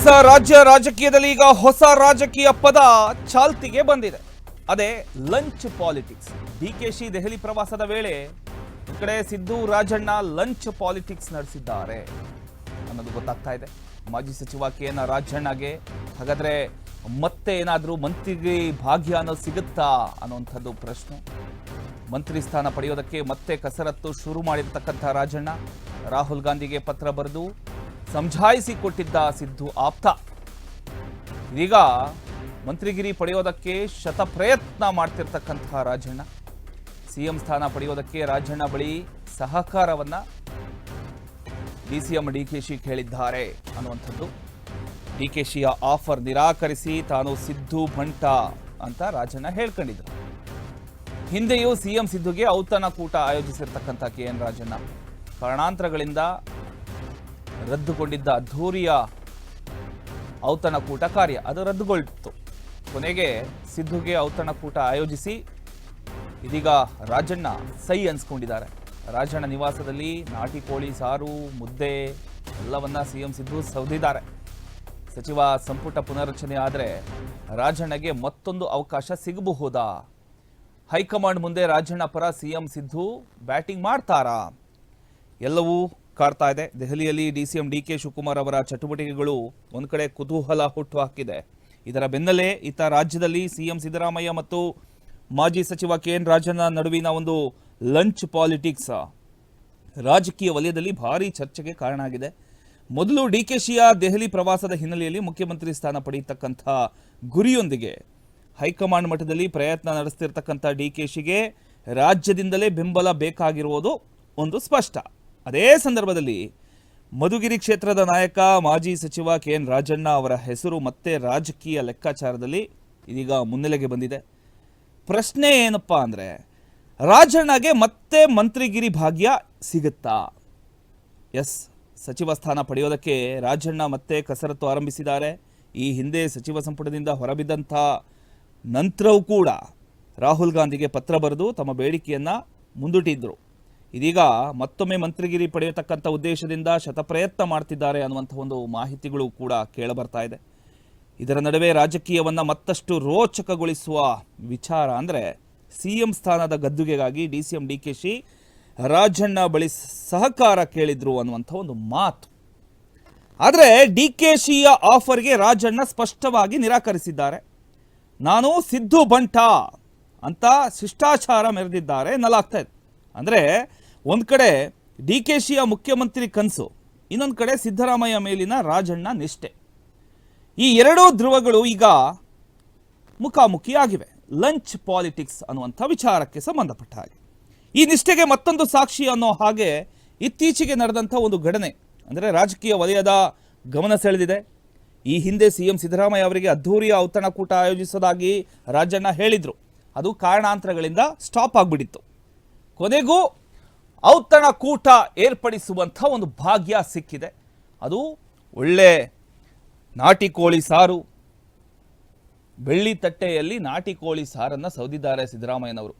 ಹೊಸ ರಾಜ್ಯ ರಾಜಕೀಯದಲ್ಲಿ ಈಗ ಹೊಸ ರಾಜಕೀಯ ಪದ ಚಾಲ್ತಿಗೆ ಬಂದಿದೆ. ಅದೇ lunch politics. D K Shi Delhi ಪ್ರವಾಸದ ವೇಳೆ ಈ ಕಡೆ ಸಿದ್ದು ರಾಜಣ್ಣ ಲಂಚ್ ಪಾಲಿಟಿಕ್ಸ್ ನಡೆಸಿದ್ದಾರೆ ಅನ್ನೋದು ಗೊತ್ತಾಗ್ತಾ ಇದೆ. ಮಾಜಿ ಸಚಿವ ಕೆ ಎನ್ ರಾಜಣ್ಣಗೆ ಹಾಗಾದ್ರೆ ಮತ್ತೆ ಏನಾದರೂ ಮಂತ್ರಿ ಭಾಗ್ಯ ಅನ್ನೋದು ಸಿಗುತ್ತಾ ಅನ್ನುವಂಥದ್ದು ಪ್ರಶ್ನೆ. ಮಂತ್ರಿ ಸ್ಥಾನ ಪಡೆಯೋದಕ್ಕೆ ಮತ್ತೆ ಕಸರತ್ತು ಶುರು ಮಾಡಿರ್ತಕ್ಕಂಥ ರಾಜಣ್ಣ ರಾಹುಲ್ ಗಾಂಧಿಗೆ ಪತ್ರ ಬರೆದು ಕೊಟ್ಟಿದ್ದ ಸಿದ್ದು ಆಪ್ತ. ಇದೀಗ ಮಂತ್ರಿಗಿರಿ ಪಡೆಯೋದಕ್ಕೆ ಶತ ಪ್ರಯತ್ನ ಮಾಡ್ತಿರ್ತಕ್ಕಂತಹ ರಾಜಣ್ಣ. ಸಿಎಂ ಸ್ಥಾನ ಪಡೆಯೋದಕ್ಕೆ ರಾಜಣ್ಣ ಬಳಿ ಸಹಕಾರವನ್ನ ಡಿಸಿಎಂ ಶಿ ಕೇಳಿದ್ದಾರೆ ಅನ್ನುವಂಥದ್ದು. ಡಿಕೆಶಿಯ ಆಫರ್ ನಿರಾಕರಿಸಿ ತಾನು ಸಿದ್ದು ಬಂಟ ಅಂತ ರಾಜಣ್ಣ ಹೇಳ್ಕೊಂಡಿದ್ರು. ಹಿಂದೆಯೂ ಸಿಎಂ ಸಿದ್ದುಗೆ ಔತಣಕೂಟ ಆಯೋಜಿಸಿರ್ತಕ್ಕಂಥ ಕೆ ಎನ್ ರಾಜಣ್ಣ. ಕಾರಣಾಂತರಗಳಿಂದ ರದ್ದುಗೊಂಡಿದ್ದ ಅದ್ಧೂರಿಯ ಔತಣಕೂಟ ಕಾರ್ಯ. ಅದು ರದ್ದುಗೊಳ್ತು. ಕೊನೆಗೆ ಸಿದ್ದುಗೆ ಔತಣಕೂಟ ಆಯೋಜಿಸಿ ಇದೀಗ ರಾಜಣ್ಣ ಸೈ ಅನ್ಸ್ಕೊಂಡಿದ್ದಾರೆ. ರಾಜಣ್ಣ ನಿವಾಸದಲ್ಲಿ ನಾಟಿ, ಕೋಳಿ, ಸಾರು, ಮುದ್ದೆ ಎಲ್ಲವನ್ನ ಸಿಎಂ ಸಿದ್ದು ಸೌದಿದ್ದಾರೆ. ಸಚಿವ ಸಂಪುಟ ಪುನರ್ರಚನೆ ಆದರೆ ರಾಜಣ್ಣಗೆ ಮತ್ತೊಂದು ಅವಕಾಶ ಸಿಗಬಹುದಾ ಹೈಕಮಾಂಡ್ ಮುಂದೆ ರಾಜಣ್ಣ ಪರ ಸಿಎಂ ಸಿದ್ದು ಬ್ಯಾಟಿಂಗ್ ಮಾಡ್ತಾರಾ? ಎಲ್ಲವೂ ಕಾಡ್ತಾ ಇದೆ. ದೆಹಲಿಯಲ್ಲಿ ಡಿಸಿಎಂ ಡಿ ಕೆ ಶಿವಕುಮಾರ್ ಅವರ ಚಟುವಟಿಕೆಗಳು ಒಂದು ಕಡೆ ಕುತೂಹಲ ಹುಟ್ಟು ಹಾಕಿದೆ. ಇದರ ಬೆನ್ನಲ್ಲೇ ಇತ್ತ ರಾಜ್ಯದಲ್ಲಿ ಸಿಎಂ ಸಿದ್ದರಾಮಯ್ಯ ಮತ್ತು ಮಾಜಿ ಸಚಿವ ಕೆ ಎನ್ ರಾಜಣ್ಣ ನಡುವಿನ ಒಂದು ಲಂಚ್ ಪಾಲಿಟಿಕ್ಸ್ ರಾಜಕೀಯ ವಲಯದಲ್ಲಿ ಭಾರಿ ಚರ್ಚೆಗೆ ಕಾರಣ ಆಗಿದೆ. ಮೊದಲು ಡಿ ಕೆ ಶಿಯ ದೆಹಲಿ ಪ್ರವಾಸದ ಹಿನ್ನೆಲೆಯಲ್ಲಿ ಮುಖ್ಯಮಂತ್ರಿ ಸ್ಥಾನ ಪಡೆಯತಕ್ಕಂಥ ಗುರಿಯೊಂದಿಗೆ ಹೈಕಮಾಂಡ್ ಮಟ್ಟದಲ್ಲಿ ಪ್ರಯತ್ನ ನಡೆಸ್ತಿರ್ತಕ್ಕಂಥ ಡಿ ಕೆ ಶಿಗೆ ರಾಜ್ಯದಿಂದಲೇ ಬೆಂಬಲ ಬೇಕಾಗಿರುವುದು ಒಂದು ಸ್ಪಷ್ಟ. ಅದೇ ಸಂದರ್ಭದಲ್ಲಿ ಮಧುಗಿರಿ ಕ್ಷೇತ್ರದ ನಾಯಕ, ಮಾಜಿ ಸಚಿವ ಕೆ ಎನ್ ರಾಜಣ್ಣ ಅವರ ಹೆಸರು ಮತ್ತೆ ರಾಜಕೀಯ ಲೆಕ್ಕಾಚಾರದಲ್ಲಿ ಇದೀಗ ಮುನ್ನೆಲೆಗೆ ಬಂದಿದೆ. ಪ್ರಶ್ನೆ ಏನಪ್ಪಾ ಅಂದರೆ, ರಾಜಣ್ಣಗೆ ಮತ್ತೆ ಮಂತ್ರಿಗಿರಿ ಭಾಗ್ಯ ಸಿಗುತ್ತಾ? ಎಸ್, ಸಚಿವ ಸ್ಥಾನ ಪಡೆಯೋದಕ್ಕೆ ರಾಜಣ್ಣ ಮತ್ತೆ ಕಸರತ್ತು ಆರಂಭಿಸಿದ್ದಾರೆ. ಈ ಹಿಂದೆ ಸಚಿವ ಸಂಪುಟದಿಂದ ಹೊರಬಿದ್ದಂಥ ನಂತರವೂ ಕೂಡ ರಾಹುಲ್ ಗಾಂಧಿಗೆ ಪತ್ರ ಬರೆದು ತಮ್ಮ ಬೇಡಿಕೆಯನ್ನು ಮುಂದಿಟ್ಟಿದ್ದರು ಇದೀಗ ಮತ್ತೊಮ್ಮೆ ಮಂತ್ರಿಗಿರಿ ಪಡೆಯತಕ್ಕಂಥ ಉದ್ದೇಶದಿಂದ ಶತಪ್ರಯತ್ನ ಮಾಡ್ತಿದ್ದಾರೆ ಅನ್ನುವಂಥ ಒಂದು ಮಾಹಿತಿಗಳು ಕೂಡ ಕೇಳಬರ್ತಾ ಇದೆ. ಇದರ ನಡುವೆ ರಾಜಕೀಯವನ್ನು ಮತ್ತಷ್ಟು ರೋಚಕಗೊಳಿಸುವ ವಿಚಾರ ಅಂದರೆ ಸಿ ಎಂ ಸ್ಥಾನದ ಗದ್ದುಗೆಗಾಗಿ D C M D K Shi Rajanna ಬಳಿ ಸಹಕಾರ ಕೇಳಿದ್ರು ಅನ್ನುವಂಥ ಒಂದು ಮಾತು. ಆದರೆ ಡಿ ಕೆ ಶಿಯ ಆಫರ್ಗೆ ರಾಜಣ್ಣ ಸ್ಪಷ್ಟವಾಗಿ ನಿರಾಕರಿಸಿದ್ದಾರೆ. ನಾನು ಸಿದ್ದು ಬಂಟ ಅಂತ ಶಿಷ್ಟಾಚಾರ ಮೆರೆದಿದ್ದಾರೆ ಎನ್ನಲಾಗ್ತಾ ಇದೆ. ಅಂದರೆ ಒಂದು ಕಡೆ ಡಿ ಕೆ ಶಿಯ ಮುಖ್ಯಮಂತ್ರಿ ಕನಸು, ಇನ್ನೊಂದು ಕಡೆ ಸಿದ್ದರಾಮಯ್ಯ ಮೇಲಿನ ರಾಜಣ್ಣ ನಿಷ್ಠೆ. ಈ ಎರಡೂ ಧ್ರುವಗಳು ಈಗ ಮುಖಾಮುಖಿಯಾಗಿವೆ ಲಂಚ್ ಪಾಲಿಟಿಕ್ಸ್ ಅನ್ನುವಂಥ ವಿಚಾರಕ್ಕೆ ಸಂಬಂಧಪಟ್ಟ ಹಾಗೆ. ಈ ನಿಷ್ಠೆಗೆ ಮತ್ತೊಂದು ಸಾಕ್ಷಿ ಅನ್ನೋ ಹಾಗೆ ಇತ್ತೀಚೆಗೆ ನಡೆದಂಥ ಒಂದು ಘಟನೆ, ಅಂದರೆ ರಾಜಕೀಯ ವಲಯದ ಗಮನ ಸೆಳೆದಿದೆ. ಈ ಹಿಂದೆ ಸಿ ಎಂ ಸಿದ್ದರಾಮಯ್ಯ ಅವರಿಗೆ ಅದ್ಧೂರಿಯ ಔತಣಕೂಟ ಆಯೋಜಿಸೋದಾಗಿ ರಾಜಣ್ಣ ಹೇಳಿದರು. ಅದು ಕಾರಣಾಂತರಗಳಿಂದ ಸ್ಟಾಪ್ ಆಗಿಬಿಟ್ಟಿತ್ತು. ಕೊನೆಗೂ ಔತಣಕೂಟ ಏರ್ಪಡಿಸುವಂಥ ಒಂದು ಭಾಗ್ಯ ಸಿಕ್ಕಿದೆ. ಅದು ಒಳ್ಳೆ ನಾಟಿ ಕೋಳಿ ಸಾರು. ಬೆಳ್ಳಿ ತಟ್ಟೆಯಲ್ಲಿ ನಾಟಿ ಕೋಳಿ ಸಾರನ್ನು ಸೌದಿದ್ದಾರೆ ಸಿದ್ದರಾಮಯ್ಯನವರು